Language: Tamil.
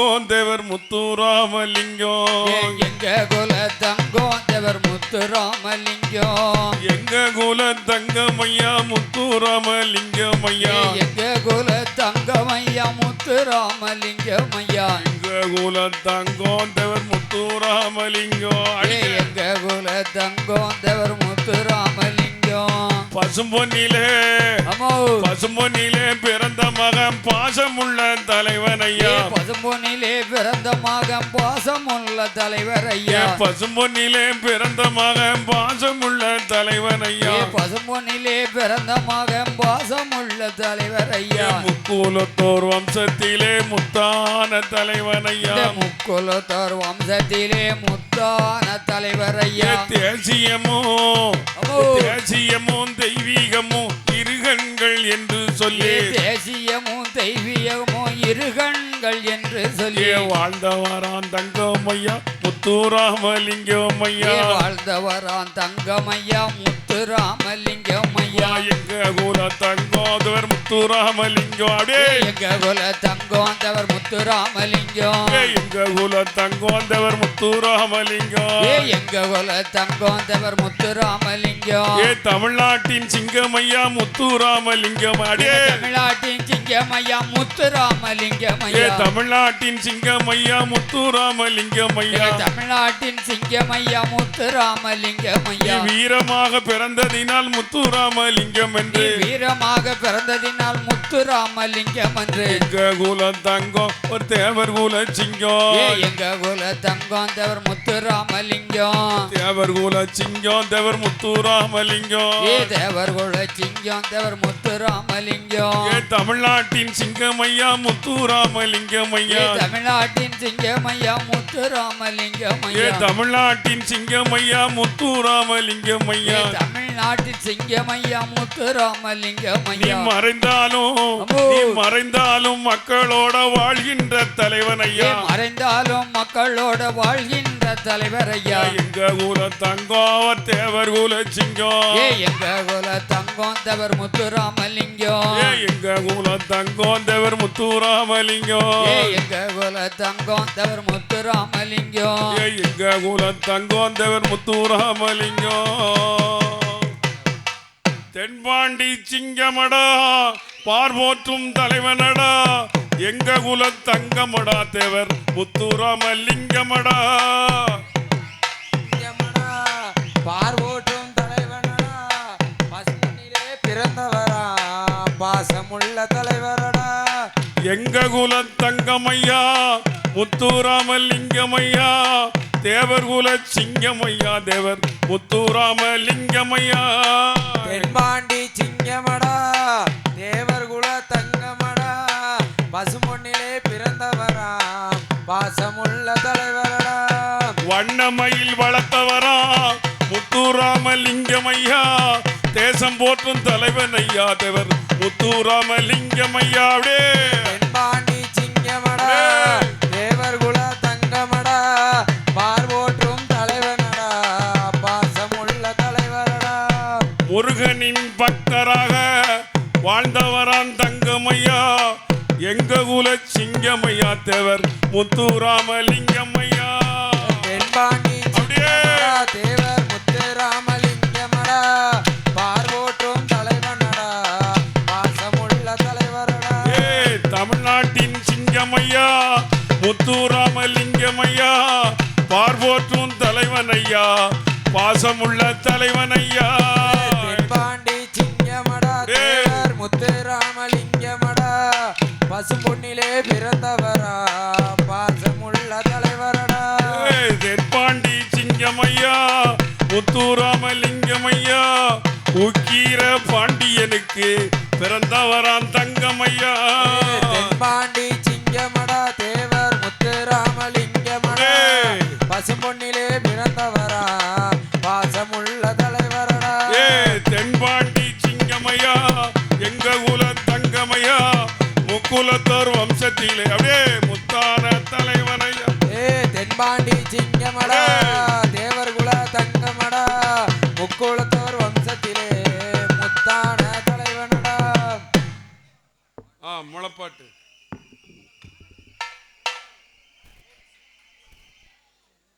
தேவர் முத்துராமலிங்கம் எங்க குல தங்கம் தேவர் முத்துராமலிங்கம் எங்க குல தங்கமையா முத்துராமலிங்கம் ஐயா எங்க குல தங்கம் ஐயா முத்துராமலிங்கம் ஐயா எங்க குல தங்கம் தேவர் முத்துராமலிங்கம் ஏ, எங்க குல தங்கம் தேவர் முத்துராமலிங்கம் பசும்பொன்னிலே அம்மோ. பசும்பொன்னிலே பிறந்த மகன் பாசமுள்ள தலைவன் ஐயா பசும்பொன்னிலே பிறந்த மகன் பாசமுள்ள தலைவர் ஐயா. பசும்பொன்னிலே பிறந்த மகன் பாசமுள்ள தலைவன் ஐயா. பசும்பொன்னிலே பிறந்த மகன் பாசமுள்ள தலைவர் ஐயா. முக்கூலத்தோர் வம்சத்திலே முத்தான தலைவன் ஐயா. முக்குலத்தோர் வம்சத்திலே முத்தான தலைவர் ஐயா. தேசியமும் அம்மோ. தேசியமும் தெய்வீகமும் இருகண்கள் என்று சொல்லி. ஏ, தேசியமும் தெய்வீகமும் இருகண்கள் என்று சொல்லி ஏ வாழ்ந்தவரான் தங்கம் ஐயா. முத்துராமலிங்கம் ஐயா வாழ்ந்தவரான் தங்கமையா முத்துராமலிங்கம் ஐயா எங்க குல தங்கோதவர் முத்துராமலிங்கம். அடே. எங்க குல தங்கம் தவர் முத்துராமலிங்கம் எங்க குல தங்கோந்தவர் முத்துராமலிங்கம். எங்க குல தங்கம் தவர் முத்துராமலிங்கம். ஏ தமிழ்நாட்டின் சிங்கமையா முத்துராமலிங்கம். அடே. தமிழ்நாட்டின் சிங்கமையா முத்துராமலிங்கம் ஏ ஐயா தமிழ்நாட்டின் சிங்கமையா முத்துராமலிங்கம் ஐயா தமிழ்நாட்டின் சிங்கமையா முத்துராமலிங்கம் நீ ஐயா வீரமாக பிறந்ததினால் முத்துராமலிங்கம் என்று வீரமாக பிறந்ததினால் முத்துராமலிங்கம் என்று எங்க குல தங்கம் ஒரு தேவர் குல சிங்கம். எங்க குல தங்கம் தவர் முத்துராமலிங்கம். தேவர் குல சிங்கம் தேவர் முத்துராமலிங்கம். ஏ தேவர் குல சிங்கம் தேவர் முத்துராமலிங்கம். ஏ தமிழ்நாட்டின் சிங்கமையா முத்துராமலிங்கம் ஐயா தமிழ்நாட்டின் சிங்கமையா முத்துராமலிங்கம் ஏ ஐயா தமிழ்நாட்டின் சிங்கமையா முத்துராமலிங்கம் ஐயா தமிழ்நாட்டின் சிங்கமையா முத்துராமலிங்கம் நீ ஐயா மறைந்தாலும் மறைந்தாலும் மக்களோட வாழ்கின்ற தலைவன் ஐயா மறைந்தாலும் மக்களோட வாழ்கின்ற தலைவர் ஐயா எங்க குல தங்கம் தேவர் குல சிங்கம்? எங்க குல தங்கம் தவர் முத்துராமலிங்கம் எங்க குல தங்கம் தேவர் முத்துராமலிங்கம் எங்க குல தங்கம் தவர் முத்துராமலிங்கம் எங்க குல தங்கம் தேவர் முத்துராமலிங்கம் தென்பாண்டி சிங்கமடா பார்வோற்றும் தலைவனடா. எங்க குல தங்கமடா தேவர் முத்துராமலிங்கமடா. பார்வோட்டும் தலைவனடா. பசுமனிலே பிறந்தவரா பாசமுள்ள தலைவரடா. எங்க குல தங்கமையா முத்துராமலிங்கமையா. தேவர் குல சிங்கமையா தேவர் முத்துராமலிங்கமையா. தென்பாண்டி சிங்கமடா தேவர் குல தங்கமடா. பசுமொன்னிலே பிறந்தவரா பாசமுள்ள தலைவரடா. வண்ணமயில் வளர்த்தவரா முத்துராமலிங்கமையா. தேசம் போற்றும் தலைவன் ஐயா தேவர் முத்துராமலிங்கமையா. அப்படியே. முருகனின் பக்தராக வாழ்ந்தவரான் தங்கமையா? எங்க குல சிங்கமையா தேவர்? முத்துராமலிங்கமையா தென்பாண்டி அப்படியே. தேவர் முத்துராமலிங்கமடா. பார்வோற்றும் தலைவனடா. பாசமுள்ள தலைவரடா. ஏ தமிழ்நாட்டின் சிங்கமையா முத்துராமலிங்கமையா பார்வோற்றும் தலைவன் ஐயா பாசமுள்ள தலைவன் பசும்பொன்னிலே பிறந்தவரா? பாசமுள்ள தலைவரடா. ஏ, தென்பாண்டி சிங்கமையா முத்துராமலிங்கமையா உக்கீர பாண்டியனுக்கு பிறந்தவரான் தங்கமையா? தென்பாண்டி பாண்டி சிங்கமடா தேவர்குல தங்கமடா முக்குளத்தோர் வம்சத்திலே முத்தான தலைவனடா. ஆ முளப்பாட்டு.